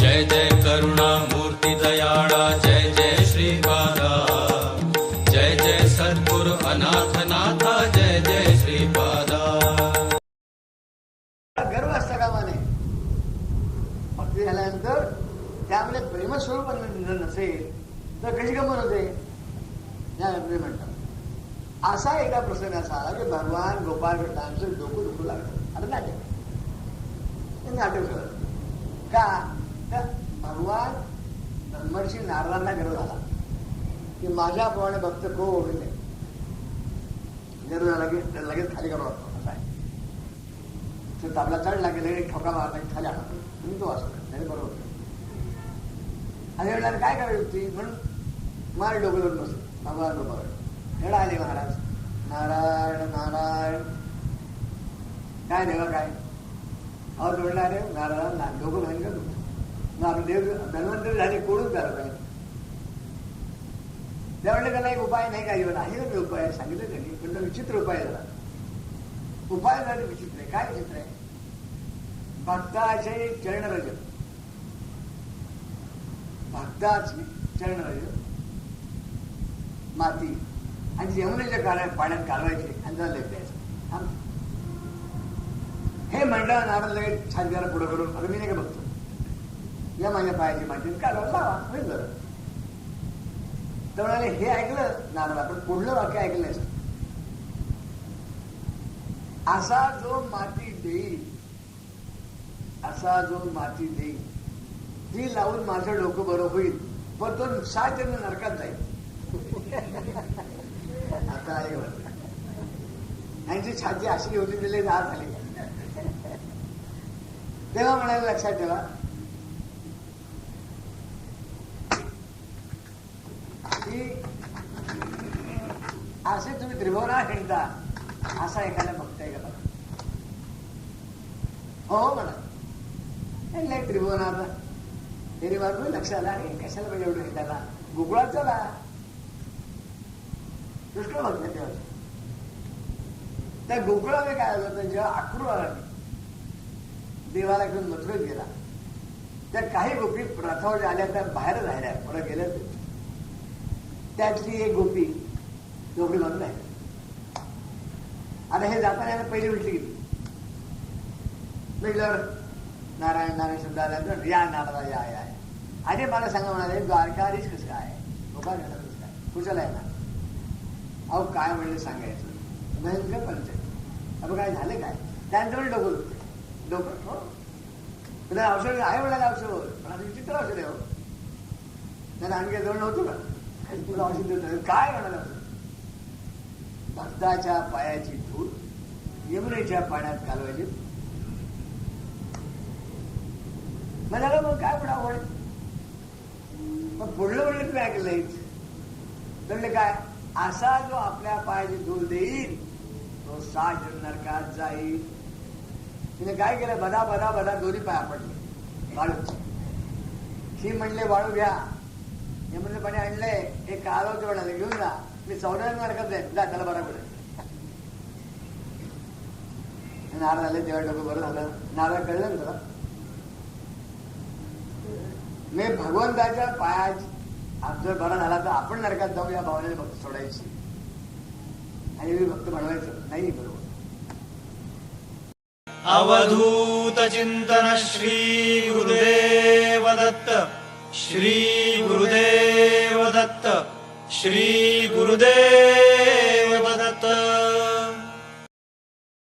जय जय करुणा करुणामूर्ति दयाळा जय जय श्री बाला। जय जय सद्गुरु अनाथ नाथा जय जय श्री बाला। गर्व असता कामाने भक्ती झाल्यानंतर त्यामध्ये प्रेमस्वरूप निधन नसेल तर कशी गमत होते? ज्ञानप्रिय म्हणतात. असा एका प्रसंग असा आला की भगवान गोपाळ कृष्णांचं डोकं दुखू लागलं. आता नाटक. ते नाटक झालं. का? तर भगवान ब्रह्मर्षी नारदांना गर्व झाला. की माझ्याप्रमाणे भक्त कोण नाही गर्व झाला की लगेच खाली करू लागतो असा आहे. तो ताबला चढ लागेल लगेच ठोका मारला की खाली आणतो तुम्ही तो असतो त्याने बरोबर. आणि वेळेला काय करावी होती? म्हणून मार डोकं लावून भगवान डोकावर हेडा आले महाराज. नारायण नारायण. काय देवा काय? अहो जोडणारे नारायण ना डोकं घालून का धन्वंतरी झाले कोणच करत आहे त्यावेळेला त्याला एक उपाय नाही काय जीवन आहे ना उपाय सांगितलं त्यांनी पण विचित्र उपाय झाला उपाय झाले विचित्र आहे काय विचित्र आहे भक्ताचे चरणरज भक्ताची चरणरज माती आणि यमुनेच्या काळात पाण्यात कालवायचे आणि त्याला द्यायचं थांब. म्हणलं लगेच छान जरा पुढं करून आता मी नाही का बघतो या माझ्या पायाची माती कालवा लावा होईल बरं तर म्हणाले हे ऐकलं नारद आपण पुढलं वाक्य ऐकलं नाही असा जो माती देईल असा जो माती देईल ती लावून माझं डोकं बरं होईल पण तो सात जण नरकात जाईल आता आहे यांची छाती अशी होती दिले दहा झाली तेव्हा म्हणायला लक्षात ठेवा. की असे तुम्ही त्रिभुवना हिंडता असा एखादा भक्त आहे का? हो म्हणा. नाही, नाही त्रिभुवनाचा तरी बाबू लक्षात आला. आणि कशाला पाहिजे एवढं त्याला गोकुळात चला. कृष्ण भक्त तेव्हा. त्या गोकुळामध्ये काय झालं होतं? जेव्हा अक्रूर आला देवाला घेऊन मथुरेत गेला. त्या काही गोपी रथावर आल्या त्या बाहेर राहिल्या पुढे गेल्या त्यातली एक गोपी झोपडी बांधून आहे आता हे जाताना याला पहिली उलटी गेली. म्हटल्यावर नारायण नारायण शब्द आल्यानंतर या नारदा या या. या. आणि मला सांगा म्हणाले द्वारकाधीश कसं काय? गोपाल घाला कसं काय? कुशाला आहे ना अहो काय म्हणलं सांगायचं? भयंकर पंचायत. अहो काय झालं काय? त्यांचं पण डोकं दुखते हो. तुला औषध आहे म्हणाला औषध. पण आता विचित्र औषध आहे हो. त्याला आणखी जवळ नव्हतं का तुला औषध देत. काय म्हणाला? भक्ताच्या पायाची धूळ यमुनेच्या पाण्यात घालवायची. म्हणाला मग काय पण आवड मग पुढलं म्हणलं तुम्ही ऐकलंय म्हणलं काय? असा जो आपल्या पायाची धूळ देईल तो साठ नरकात जाईल. तिने काय केलं? बदा बदा बदा दोन्ही पाया पडले. वाळू. ही म्हणले वाळू घ्या. हे म्हणले पाणी आणलंय. हे कालवते म्हणाले घेऊन जा. मी चौदा मार्गात जाईल जा त्याला बरा कुठे नारळ आले तेव्हा डोकं बरं झालं. नारळ कळलं ना मी भगवंताच्या पायाची जर बरा झाला तर आपण नरकात जाऊ या भावनेने भक्त सोडायची. आणि मी भक्त बनवायचं. नाही बरोबर. अवधूतचिन्तन श्रीगुरुदेवदत्त श्रीगुरुदेवदत्त। श्रीगुरुदेव।